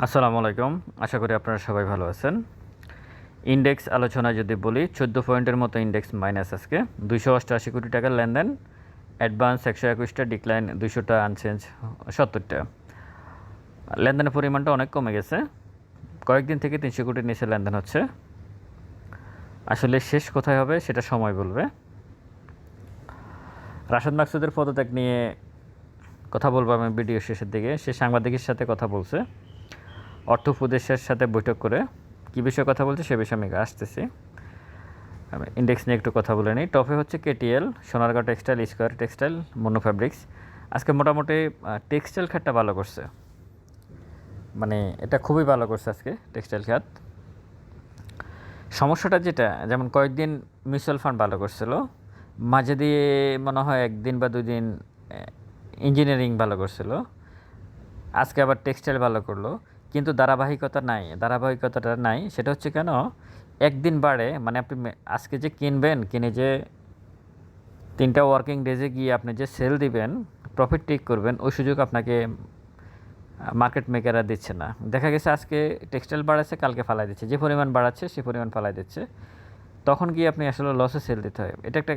আসসালামু আলাইকুম। আশা করি আপনারা সবাই ভালো আছেন। ইন্ডেক্স আলোচনা যদি বলি, চোদ্দ পয়েন্টের মতো ইন্ডেক্স মাইনাস আজকে। দুইশো অষ্টআশি কোটি টাকার লেনদেন। অ্যাডভান্স একশো একুশটা, ডিক্লাইন দুইশোটা, আনচেঞ্জ সত্তরটা। লেনদেনের পরিমাণটা অনেক কমে গেছে। কয়েকদিন থেকে তিনশো কোটির নিচে লেনদেন হচ্ছে। আসলে শেষ কোথায় হবে সেটা সময় বলবে। রাশেদ মাকসুদের পদত্যাগ নিয়ে কথা বলব আমি ভিডিও শেষের দিকে। সে সাংবাদিকের সাথে কথা বলছে। অর্থ উপদেশের সাথে বৈঠক করে কী বিষয়ে কথা বলছে সে বিষয়ে আমি আসতেছি। ইন্ডেক্স নিয়ে একটু কথা বলে নিই। টপে হচ্ছে KTL Sonargaon textile square textile Mono fabrics আজকে মোটামুটি টেক্সটাইল খাতটা ভালো করছে। মানে এটা খুবই ভালো করছে আজকে টেক্সটাইল খাত। সমস্যাটা যেটা, যেমন কয়েকদিন মিউচুয়াল ফান্ড ভালো করছিল। মাঝে দিয়ে মনে হয় একদিন বা দুই দিন ইঞ্জিনিয়ারিং ভালো করছিল। আজকে আবার টেক্সটাইল ভালো করল। কিন্তু ধারাবাহিকতা নাই। ধারাবাহিকতাটা নাই। সেটা হচ্ছে কেন? একদিন বাড়ে মানে আপনি আজকে যে কিনবেন, কিনে যে তিনটা ওয়ার্কিং ডেজে গিয়ে আপনি যে সেল দিবেন প্রফিট টেক করবেন, ওই সুযোগ আপনাকে মার্কেট মেকাররা দিচ্ছে না। দেখা গেছে আজকে টেক্সটাইল বাড়াচ্ছে, কালকে ফালাই দিচ্ছে। যে পরিমাণ বাড়াচ্ছে, সে পরিমাণ ফালাই দিচ্ছে। তখন গিয়ে আপনি আসলে লসে সেল দিতে হয়। এটা একটা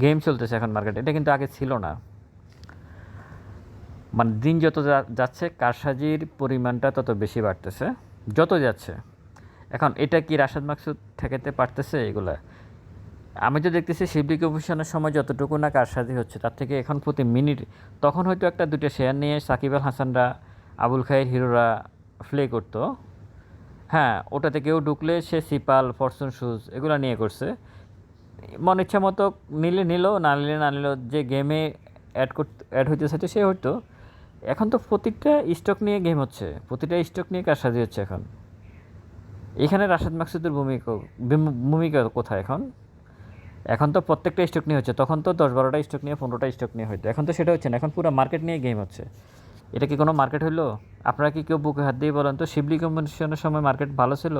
গেম চলতেছে এখন মার্কেটে এটা কিন্তু আগে ছিল না। মানে দিন যত যাচ্ছে, কারসাজির পরিমাণটা তত বেশি বাড়তেছে। যত যাচ্ছে। এখন এটা কি রাশাদ মাকসুদ ঠেকাতে পারতেছে এগুলা? আমি তো দেখতেছি শিবলি কমিশনের সময় যতটুকু না কারসাজি হচ্ছে, তার থেকে এখন প্রতি মিনিট তখন হয়তো একটা দুটো শেয়ার নিয়ে সাকিব আল হাসানরা, আবুল খায়ের হিরোরা ফ্লে করতো। হ্যাঁ ওটাতে কেউ ঢুকলে সে সিপাল, ফরচুন শুজ এগুলো নিয়ে করছে। মন ইচ্ছা মতো নিলে নিল, না নিলে না নিল, যে গেমে অ্যাড করতে অ্যাড হইতে সে হয়তো এখন তো প্রতিটা স্টক নিয়ে গেম হচ্ছে, প্রতিটা স্টক নিয়ে কারসাজি হচ্ছে এখন। এখানে রাশেদ মাকসুদের ভূমিকা ভূমিকা কোথায় এখন? এখন তো প্রত্যেকটা স্টক নিয়ে হচ্ছে, তখন তো দশ বারোটা স্টক নিয়ে, পনেরোটা স্টক নিয়ে হইতো। এখন তো সেটা হচ্ছে না, এখন পুরো মার্কেট নিয়ে গেম হচ্ছে। এটা কি কোনো মার্কেট হইল? আপনারা কি কেউ বুকে হাত দিয়ে বলেন তো, শিবলি কমিশনের সময় মার্কেট ভালো ছিল?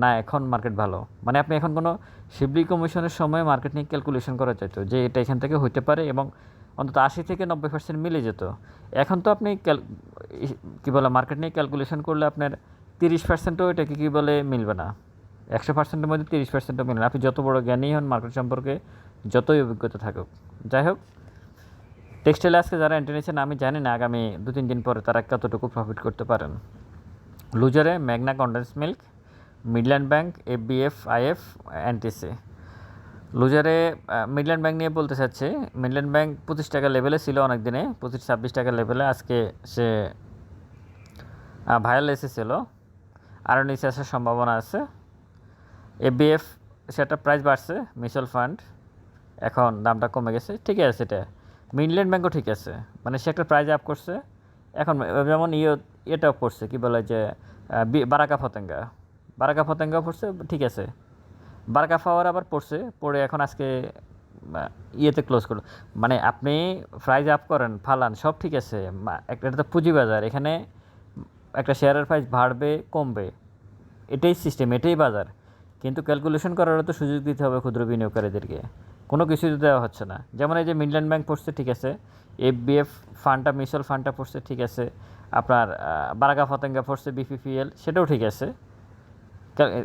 না, এখন মার্কেট ভালো। মানে আপনি এখন কোনো শিবলি কমিশনের সময় মার্কেট নিয়ে ক্যালকুলেশন করা চাইতো যে এটা এখান থেকে হইতে পারে এবং অন্তত আশি থেকে নব্বই পার্সেন্ট মিলে যেত। এখন তো আপনি ক্যাল কী বলে মার্কেট নিয়ে ক্যালকুলেশন করলে আপনার তিরিশ পার্সেন্টও এটাকে কী বলে, মিলবে না। একশো পার্সেন্টের মধ্যে তিরিশ পার্সেন্টও মিলবে না। আপনি যত বড় জ্ঞানী হন মার্কেট সম্পর্কে যতই অভিজ্ঞতা থাকুক। যাই হোক টেক্সটাইলে আজকে যারা এন্ট্রি নিয়েছেন, আমি জানি না আগামী দু তিন দিন পরে তারা কতটুকু প্রফিট করতে পারেন। লুজারে Magna condense milk Midland bank FBF IF NTC লুজারে Midland bank নিয়ে বলতে চাচ্ছি। মিডল্যান্ড ব্যাংক পঁচিশ টাকা লেভেলে ছিল অনেক দিনে পঁচিশ, ছাব্বিশ টাকা লেভেলে আজকে সে ভাইরাল এসেছিল। আরও নিচে আসার সম্ভাবনা আছে। এফবিএফ সেটা প্রাইস বাড়ছে মিউচুয়াল ফান্ড এখন দামটা কমে গেছে। ঠিকই আছে এটা। মিডল্যান্ড ব্যাঙ্কও ঠিক আছে। মানে সে একটা প্রাইজ আপ করছে। এখন যেমন ইয়ে এটাও পড়ছে কি বলে যে বারাকা ফতেঙ্গা। বারাকা ফতেঙ্গাও পড়ছে ঠিক আছে। বারাকা ফাওয়ার আবার পড়ছে, পড়ে এখন আজকে ইয়েতে ক্লোজ করল। মানে আপনি প্রাইজ আপ করেন, ফালান, সব ঠিক আছে একটা, এটা তো পুঁজিবাজার, এখানে একটা শেয়ারের প্রাইস বাড়বে, কমবে, এটাই সিস্টেম এটাই বাজার। কিন্তু ক্যালকুলেশন করারও তো সুযোগ দিতে হবে ক্ষুদ্র বিনিয়োগকারীদেরকে। কোনো কিছু দেওয়া হচ্ছে না। যেমন এই যে মিডল্যান্ড ব্যাংক পড়ছে, ঠিক আছে এফ এফবিএফ ফান্ডটা মিউচুয়াল ফান্ডটা পড়ছে, ঠিক আছে, আপনার বারাকা ফতেঙ্গা পড়ছে বিপিপিএল সেটাও ঠিক আছে।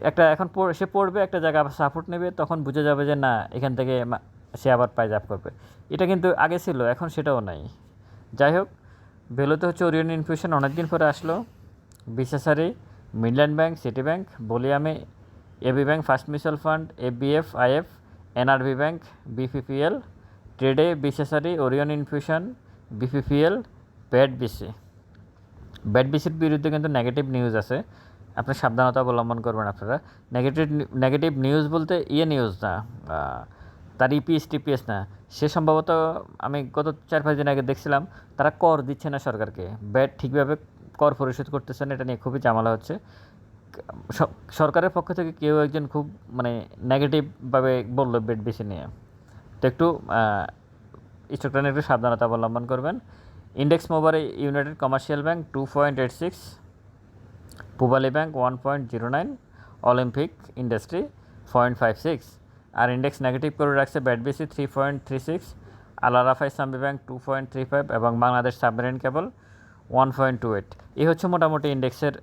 একটা এখন সে পড়বে, একটা জায়গা সাপোর্ট নেবে, তখন বুঝে যাবে যে না, এখান থেকে সে আবার প্রাইজ আপ করবে। এটা কিন্তু আগে ছিল, এখন সেটাও নাই। যাই হোক, ভেলোতে হচ্ছে ওরিয়ন ইনফিউশন অনেকদিন পরে আসলো। বিশেষারি Midland bank city bank বলিয়ামে AB bank first mutual fund FBF IF NRB bank BPPL ট্রেডে বিশেষারি Orion infusion BPPL BAT BC BAT বিসির বিরুদ্ধে কিন্তু নেগেটিভ নিউজ আছে। আপনি সাবধানতা অবলম্বন করবেন আপনারা। নেগেটিভ নেগেটিভ নিউজ বলতে ইয়ে নিউজ না তার ইপিএস টিপিএস না। সে সম্ভবত আমি গত চার পাঁচ দিন আগে দেখছিলাম, তারা কর দিচ্ছে না সরকারকে। ব্যাট ঠিকভাবে কর পরিশোধ করতেছে না, এটা নিয়ে খুবই ঝামেলা হচ্ছে। সরকারের পক্ষ থেকে কেউ একজন খুব মানে নেগেটিভভাবে বলল বেড বেশি নিয়ে। তো একটু স্টকটা একটু সাবধানতা অবলম্বন করবেন। Index মোবারে United commercial bank two point eight six Pubali bank one point zero nine Olympic industry point five six আর ইন্ডেক্স নেগেটিভ করে রাখছে BATBC three point three six Al Arafah Islami bank two point three five এবং Bangladesh submarine cable one point two eight এই হচ্ছে মোটামুটি ইন্ডেক্সের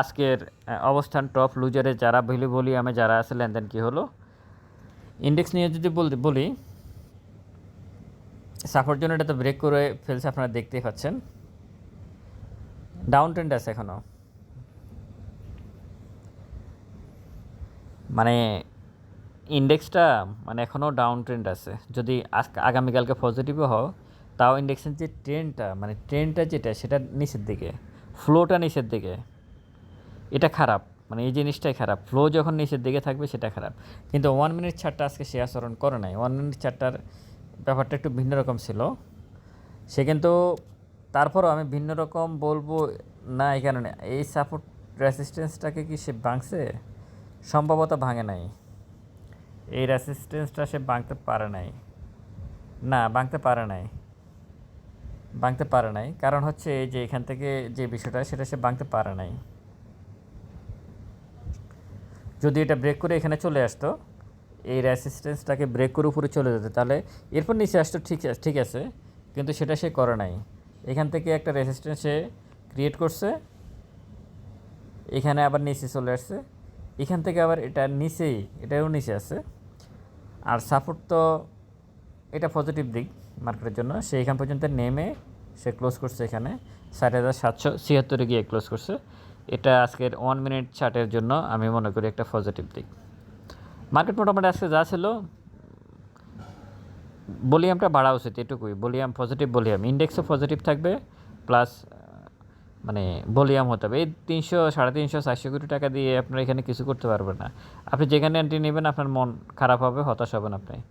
আজকের অবস্থান top লুজারে যারা value বলি আমি যারা আছে, লেনদেন কী হলো? ইন্ডেক্স নিয়ে যদি বলতে বলি সাপোর্ট জন্য এটা তো ব্রেক করে ফেলছে, আপনারা দেখতেই পাচ্ছেন। ডাউন ট্রেন্ড আছে এখনও মানে ইন্ডেক্সটা মানে এখনও ডাউন ট্রেন্ড আছে। যদি আগামীকালকে পজিটিভও হও, তাও ইন্ডেক্সের যে ট্রেন্ডটা মানে ট্রেন্ডটা যেটা, সেটা নিচের দিকে। ফ্লোটা নিচের দিকে। এটা খারাপ। মানে এই জিনিসটাই খারাপ। ফ্লো যখন নিচের দিকে থাকবে, সেটা খারাপ। কিন্তু ওয়ান মিনিট ছাড়টা আজকে সে আচরণ করে নাই। ওয়ান মিনিট ছাড়টার ব্যাপারটা একটু ভিন্ন রকম ছিল। সে কিন্তু তারপরও আমি ভিন্ন রকম বলব, না, এই কারণে। এই সাপোর্ট রেসিস্টেন্সটাকে কি সে ভাঙছে? সম্ভবত ভাঙে নাই। এই রেসিস্টেন্সটা সে ভাঙতে পারে নাই। না, ভাঙতে পারে নাই। ভাঙতে পারে নাই। কারণ হচ্ছে এই যে এখান থেকে যে বিষয়টা, সেটা সে ভাঙতে পারে নাই। যদি এটা ব্রেক করে এখানে চলে আসতো, এই রেসিস্টেন্সটাকে ব্রেক করে উপরে চলে যেত, তাহলে এরপর নিচে আসতো, ঠিক আছে ঠিক আছে। কিন্তু সেটা সে করে নাই। এখান থেকে একটা রেসিস্টেন্স সে ক্রিয়েট করছে। এখানে আবার নিচে চলে আসছে। এখান থেকে আবার এটা নিচেই এটাও নিচে আছে। আর সাপোর্ট তো এটা পজিটিভ দিক মার্কেটের জন্য। সে এখান পর্যন্ত নেমে সে ক্লোজ করছে এখানে। ষাট হাজার সাতশো ছিয়াত্তরে গিয়ে ক্লোজ করছে। এটা আজকের ওয়ান মিনিট চার্টের জন্য আমি মনে করি একটা পজিটিভ দিক। মার্কেট মোটামুটি আজকে যা ছিল ভলিউমটা বাড়া উচিত এটুকুই। Volume positive volume. ইন্ডেক্সও পজিটিভ থাকবে প্লাস মানে ভলিউম হতে হবে। এই তিনশো, সাড়ে তিনশো, চারশো কোটি টাকা দিয়ে আপনারা এখানে কিছু করতে পারবেন না। আপনি যেখানে এন্ট্রি নেবেন, আপনার মন খারাপ হবে, হতাশ হবেন আপনি।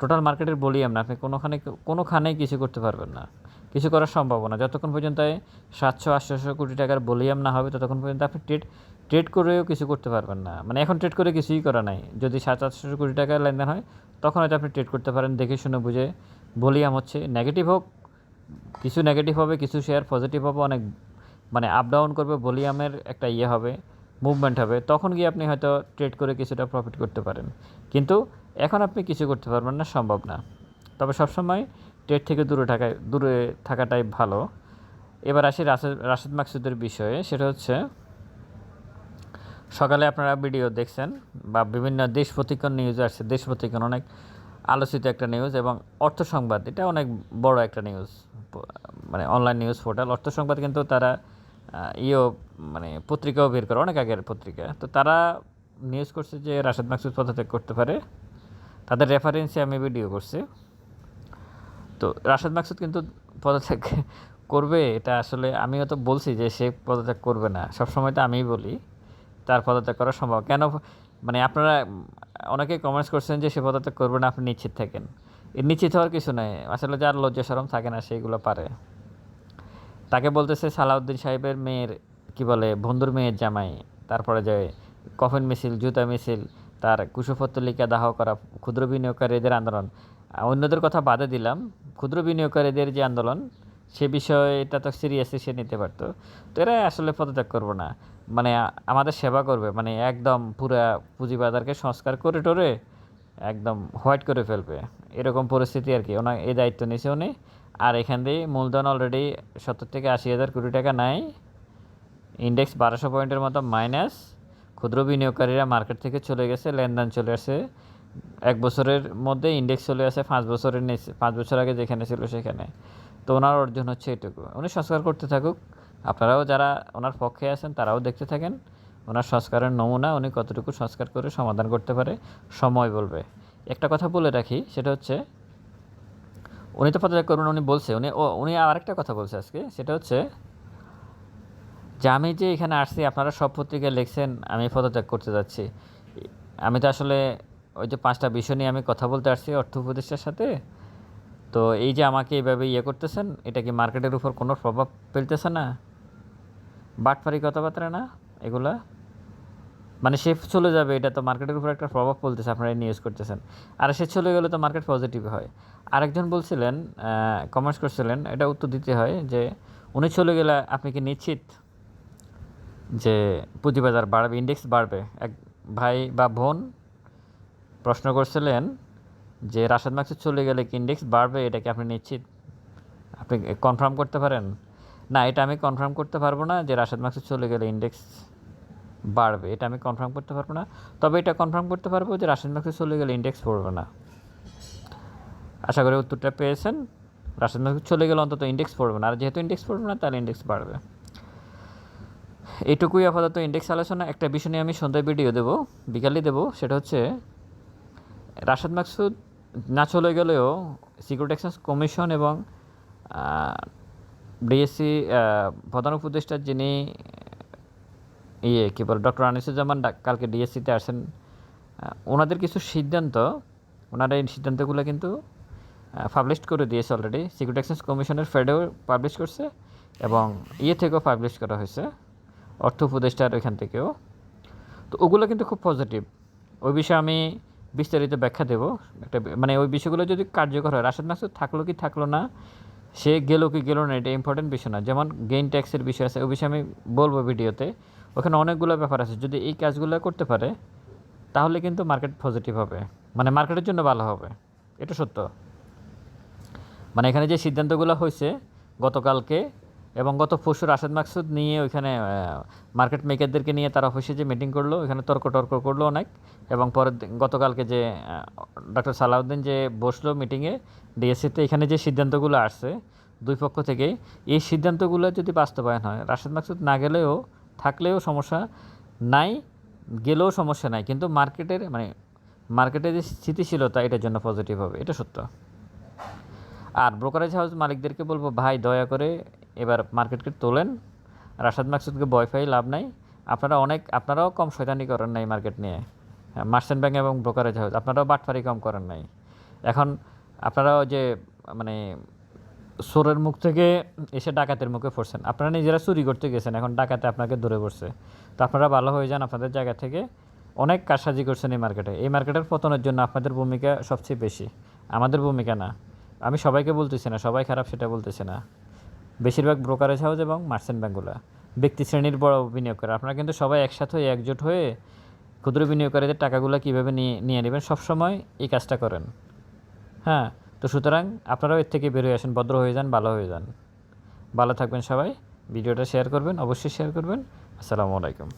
টোটাল মার্কেটের ভলিউম না, আপনি কোনোখানে, কোনোখানেই কিছু করতে পারবেন না। কিছু করার সম্ভব না। যতক্ষণ পর্যন্ত সাতশো আটশোশো কোটি টাকার ভলিউম না হবে, ততক্ষণ পর্যন্ত আপনি ট্রেড ট্রেড করেও কিছু করতে পারবেন না। মানে এখন ট্রেড করে কিছুই করা নাই। যদি সাত আটশোশো কোটি টাকার লেনদেন হয় তখন হয়তো আপনি ট্রেড করতে পারেন, দেখে শুনে বুঝে। ভলিউম হচ্ছে নেগেটিভ হোক, কিছু নেগেটিভ হবে, কিছু শেয়ার পজিটিভ হবে, অনেক মানে আপ ডাউন করবে, ভলিউমের একটা ইয়ে হবে মুভমেন্ট হবে। তখন গিয়ে আপনি হয়তো ট্রেড করে কিছুটা প্রফিট করতে পারেন। কিন্তু এখন আপনি কিছু করতে পারবেন না, সম্ভব না। তবে সবসময় ট্রেড থেকে দূরে থাকায় দূরে থাকাটাই ভালো। এবার আসি রাশেদ রাশেদ মাকসুদের বিষয়ে, সেটা হচ্ছে সকালে আপনারা ভিডিও দেখছেন বা বিভিন্ন দেশ প্রতিক্ষণ নিউজ আসছে, দেশ প্রতিক্ষণ অনেক আলোচিত একটা নিউজ এবং অর্থ সংবাদ, এটা অনেক বড় একটা নিউজ মানে অনলাইন নিউজ পোর্টাল অর্থ সংবাদ কিন্তু তারা ইয়েও মানে পত্রিকাও বের করে, অনেক আগের পত্রিকা। তো তারা নিউজ করছে যে রাশেদ মাকসুদ পদত্যাগ করতে পারে, তাদের রেফারেন্সে আমি ভিডিও করছি। তো রাশেদ মাকসুদ কিন্তু পদত্যাগ করবে, এটা আসলে আমিও তো বলছি যে সে পদত্যাগ করবে না, সবসময় তো আমিই বলি। তার পদত্যাগ করা সম্ভব। কেন মানে আপনারা অনেকে কমেন্টস করছেন যে সে পদত্যাগ করবে না, আপনি নিশ্চিত থাকেন। এর নিশ্চিত হওয়ার কিছু নেই। আসলে যার লজ্জা সরম থাকে না সেইগুলো পারে। তাকে বলতেছে সালাউদ্দিন সাহেবের মেয়ের, কি বলে, বন্ধুর মেয়ের জামাই। তারপরে যে কফিন মিছিল, জুতা মিছিল, তার কুশপত্তলিকা দাহ করা, ক্ষুদ্র বিনিয়োগকারীদের আন্দোলন। অন্যদের কথা বাদে দিলাম। ক্ষুদ্র বিনিয়োগকারীদের যে আন্দোলন, সে বিষয়টা তো সিরিয়াসলি সে নিতে পারতো। তো এরা আসলে পদত্যাগ করব না। মানে আমাদের সেবা করবে। মানে একদম পুরা পুঁজিবাজারকে সংস্কার করে টোরে একদম হোয়াইট করে ফেলবে। এরকম পরিস্থিতি আর কি। ওনার এই দায়িত্ব নিয়েছে উনি। আর এখান দিয়ে মূলধন অলরেডি সত্তর থেকে আশি হাজার কোটি টাকা নাই। ইন্ডেক্স বারোশো পয়েন্টের মতো মাইনাস ক্ষুদ্র বিনিয়োগকারীরা মার্কেট থেকে চলে গেছে, লেনদেন চলে আসে। এক বছরের মধ্যে ইন্ডেক্স চলে আসে, পাঁচ বছরের নিচে, পাঁচ বছর আগে যেখানে ছিল সেখানে। তো ওনার অর্জন হচ্ছে এটুকু। উনি সংস্কার করতে থাকুক। আপনারাও যারা ওনার পক্ষে আছেন, তারাও দেখতে থাকেন। ওনার সংস্কারের নমুনা, উনি কতটুকু সংস্কার করে সমাধান করতে পারে, সময় বলবে। একটা কথা বলে রাখি, সেটা হচ্ছে, উনি তো পদত্যাগ করবেন উনি বলছে। উনি, ও, উনি আরেকটা কথা বলছে আজকে, সেটা হচ্ছে, যে আমি যে এখানে আসছি, আপনারা সব পত্রিকায় লিখছেন, আমি পদত্যাগ করতে যাচ্ছি। আমি তো আসলে ওই যে পাঁচটা বিষয় নিয়ে আমি কথা বলতে আসছি অর্থ উপদেষ্টার সাথে। তো এই যে আমাকে এইভাবে ইয়ে করতেছেন, এটা কি মার্কেটের উপর কোনো প্রভাব ফেলতেছে না? বাটপারি কথাবার্তা না এগুলা? মানে সে চলে যাবে, এটা তো মার্কেটের উপর একটা প্রভাব ফেলতেছে, আপনারা নিউজ করতেছেন। আর সে চলে গেলে তো মার্কেট পজিটিভ হয়। আরেকজন বলছিলেন কমার্স করছিলেন, এটা উত্তর দিতে হয় যে, উনি চলে গেলে আপনি কি নিশ্চিত যে পুঁজিবাজার বাড়বে ইন্ডেক্স বাড়বে? এক ভাই বা বোন প্রশ্ন করছিলেন যে, রাশেদ মাকসুদ চলে গেলে কি ইন্ডেক্স বাড়বে? এটা কি আপনি নিশ্চিত? আপনি কনফার্ম করতে পারেন? না, এটা আমি কনফার্ম করতে পারব না যে রাশেদ মাকসুদ চলে গেলে ইন্ডেক্স বাড়বে, এটা আমি কনফার্ম করতে পারব না। তবে এটা কনফার্ম করতে পারব যে রাশিয়ান মার্কেট চলে গেলে ইন্ডেক্স পড়বে না। আশা করি উত্তরটা পেয়েছেন। রাশিয়ান মার্কেট চলে গেলে অন্তত ইন্ডেক্স পড়বে না। আর যেহেতু ইন্ডেক্স পড়বে না, তাহলে ইন্ডেক্স বাড়বে। এইটুকুই আপাতত ইন্ডেক্স আলোচনা। একটা বিষয় নিয়ে আমি সন্ধ্যায় ভিডিও দেবো বিকালে দেবো, সেটা হচ্ছে রাশাদ মাকসুদ না চলে গেলেও সিকিউরিটি এক্সচেঞ্জ কমিশন এবং ডিএসসি প্রধান উপদেষ্টা যিনি ইয়ে কী বলে, ডক্টর আনিসুজ্জামান কালকে ডিএসসিতে আসেন ওনাদের কিছু সিদ্ধান্ত, ওনারা এই সিদ্ধান্তগুলো কিন্তু পাবলিশ করে দিয়েছে অলরেডি সিকিউরিটি এক্সচেঞ্জ কমিশনের ফেডেও পাবলিশ করছে এবং ইয়ে থেকেও পাবলিশ করা হয়েছে, অর্থ উপদেষ্টার ওইখান থেকেও। তো ওগুলো কিন্তু খুব পজিটিভ ওই বিষয়ে আমি বিস্তারিত ব্যাখ্যা দেবো। একটা মানে ওই বিষয়গুলো যদি কার্যকর হয়, রাশেদ মাসুদ থাকল কি থাকল না সে গেল কি গেল না, এটা ইম্পর্টেন্ট বিষয় না। যেমন গেইন ট্যাক্সের বিষয় আছে, ওই বিষয়ে আমি বলব ভিডিওতে। ওখানে অনেকগুলো ব্যাপার আছে, যদি এই কাজগুলো করতে পারে, তাহলে কিন্তু মার্কেট পজিটিভ হবে। মানে মার্কেটের জন্য ভালো হবে, এটা সত্য। মানে এখানে যে সিদ্ধান্তগুলো হয়েছে, গতকালকে এবং গত পরশু রাশেদ মাকসুদ নিয়ে ওইখানে মার্কেট মেকারদেরকে নিয়ে তার অফিসে যে মিটিং করল, ওইখানে তর্ক টর্ক করল অনেক। এবং পরের গতকালকে যে ডক্টর সালাউদ্দিন যে বসল মিটিংয়ে ডিএসসিতে এখানে যে সিদ্ধান্তগুলো আসছে, দুই পক্ষ থেকে এই সিদ্ধান্তগুলো যদি বাস্তবায়ন হয়, রাশেদ মাকসুদ না গেলেও, থাকলেও সমস্যা নাই, গেলেও সমস্যা নাই। কিন্তু মার্কেটের মানে মার্কেটের যে স্থিতিশীলতা, এটার জন্য পজিটিভ হবে, এটা সত্য। আর ব্রোকারেজ হাউস মালিকদেরকে বলব, ভাই, দয়া করে এবার মার্কেটকে তোলেন। রাশাদ মাকসুদকে বয়ফাই লাভ নাই। আপনারা অনেক, আপনারাও কম শয়তানি করেন নাই মার্কেট নিয়ে। মার্চেন্ট ব্যাংক এবং ব্রোকারেজ হাউস, আপনারাও বাটফারি কম করেন নাই। এখন আপনারাও যে মানে সোরের মুখ থেকে এসে ডাকাতের মুখে পড়ছেন। আপনারা নিজেরা চুরি করতে গেছেন, এখন ডাকাতে আপনাকে ধরে পড়ছে। তো আপনারা ভালো হয়ে যান আপনাদের জায়গা থেকে। অনেক কারসাজি করছেন এই মার্কেটে। এই মার্কেটের পতনের জন্য আপনাদের ভূমিকা সবচেয়ে বেশি। আমাদের ভূমিকা না। আমি সবাইকে বলতেছি না, সবাই খারাপ সেটা বলতেছি না। বেশিরভাগ ব্রোকারেজ হাউস এবং মার্চেন্ট ব্যাঙ্কগুলো ব্যক্তি শ্রেণির বড় বিনিয়োগ করে। আপনারা কিন্তু সবাই একসাথে হয়ে একজোট হয়ে ক্ষুদ্র বিনিয়োগকারীদের টাকাগুলো কীভাবে নিয়ে নিয়ে নেবেন সবসময় এই কাজটা করেন। হ্যাঁ তো সুতরাং আপনারাও এর থেকে বেরোয় আসেন, ভদ্র হয়ে যান, ভালো হয়ে যান। ভালো থাকবেন সবাই। ভিডিওটা শেয়ার করবেন, অবশ্যই শেয়ার করবেন। আসসালামু আলাইকুম।